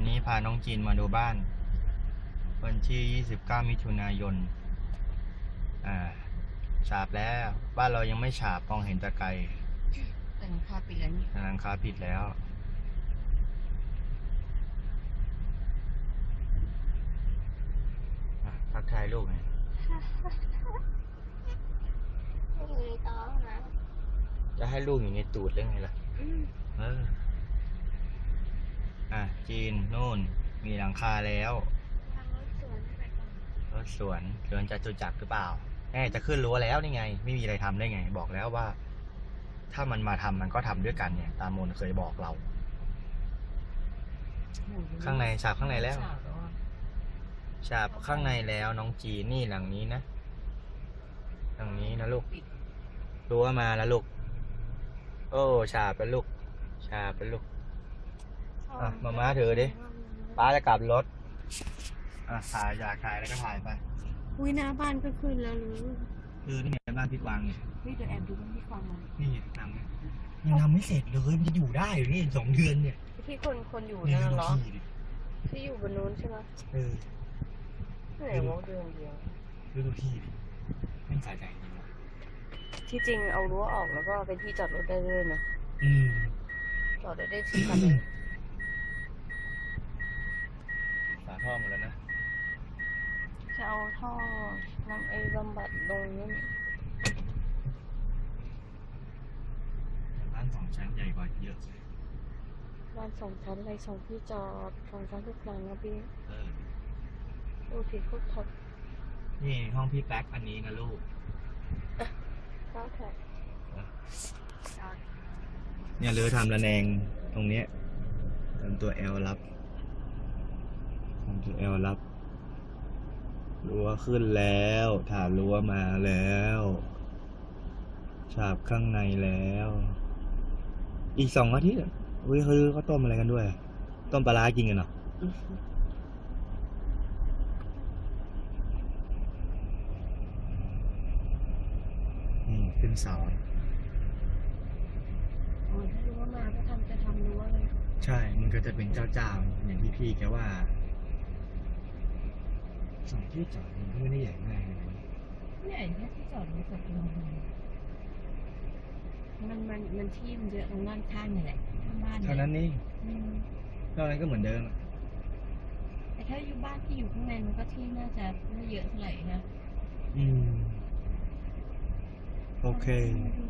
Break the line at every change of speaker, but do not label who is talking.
วันนี้พาน้องจีนมาดูบ้าน วันที่ 29 มิถุนายน อ่า ฉาบแล้ว บ้านเรายังไม่ฉาบมองเห็นแต่ไกล
แต่หลังคาปิดแล้วนี่
ธนาคารปิดแล้วอะทักทายลูกหน่อย
ไม่มีต้องนะ
จะให้ลูกอยู่ในตูดได้ไงล่ะเอออะ จีนนู่น มีหลังคาแล้ว
ทางรถสวนไปก่อน
รถสวนสวนจตุจักรหรือเปล่าแน่จะขึ้นรั้วแล้วนี่ไง ไม่มีอะไรทำได้ไง บอกแล้วว่า ถ้ามันมาทำมันก็ทำด้วยกันเนี่ย ตามมนเคยบอกเรา ข้างในฉาบข้างในแล้วฉาบข้างในแล้วน้องจีนนี่หลังนี้นะหลังนี้นะลูก
ปิด
รั้วมาแล้วลูก โอ้ฉาบแล้วลูกฉาบแล้วลูก อะมาม่าถือดิป้าจะกลับรถ อะถ่ายอยากถ่ายแล้วก็ถ่ายไป
อุ้ยหน้าบ้านก็ขึ้นแล้วรู้
คือนี่ไงบ้านพี่กวางเนี่ย
พี่เดี๋ยวแอบดูบ้านพี่ฟังมา
นี่ทำยังทำไม่เสร็จเลยมันจะอยู่ได้หรือนี่สองเดือนเนี่ย
ที่คนคนอยู่
นี่
นั่น
ดู
เหรอ
ที่ดิ
ที่อยู่บนนู้นใช่ไหม
เออ
ไหนวะเดือนเดียว
ดูดูที่ดิไม่ใส่ใจจริงวะ
ที่จริงเอารั้วออกแล้วก็เป็นที่จอดรถได้เลยนะ
อืม
จอดได้ได้สี่คันเลย
ฝาท่อหมดแล้วนะ
จะเอา ท่อน้ำไอ้บำบัดลงนี่
แต่บ้านสองชั้นใหญ่กว่าเยอะเลย
บ้านสองชั้นเลยสองที่จอดสองชั้นทุกหลังนะพี่
เออ
ดูผิดโคตรท็อป
นี่ห้องพี่แป๊กอันนี้นะลูก
เก้าแท็ก
เนี่ยเรือทำระแนงตรงเนี้ยทำตัว L รับทำตัว L รับ รั้วขึ้นแล้วถารั้วมาแล้ว ฉาบข้างในแล้ว อีกสองอาทิตย์อะอุ้ยเขาเขาต้มอะไรกันด้วย ต้มปลาร้ากินกันเหรอนี่ขึ้นเสา
โอ้ยถ้ารู้ว่ามาก็ทำจะทำรั้วเลย
ใช่ มันก็จะเป็นเจ้าเจ้าๆอย่างที่พี่แกว่า สองที่จอดมันก็ไม่ได้ใหญ่มากเลย
ใหญ่แค่ที่จอดรถกับลงมันมันมันที่มันเยอะตรงด้านข้างนี่แหละข้างบ้าน
เท่านั้นนี่
อืม
นอกนั้นก็เหมือนเดิมอะ
แต่ถ้าอยู่บ้านที่อยู่ข้างในมันก็ที่น่าจะไม่เยอะเท่าไหร่นะ
อืม โอเค
มาดู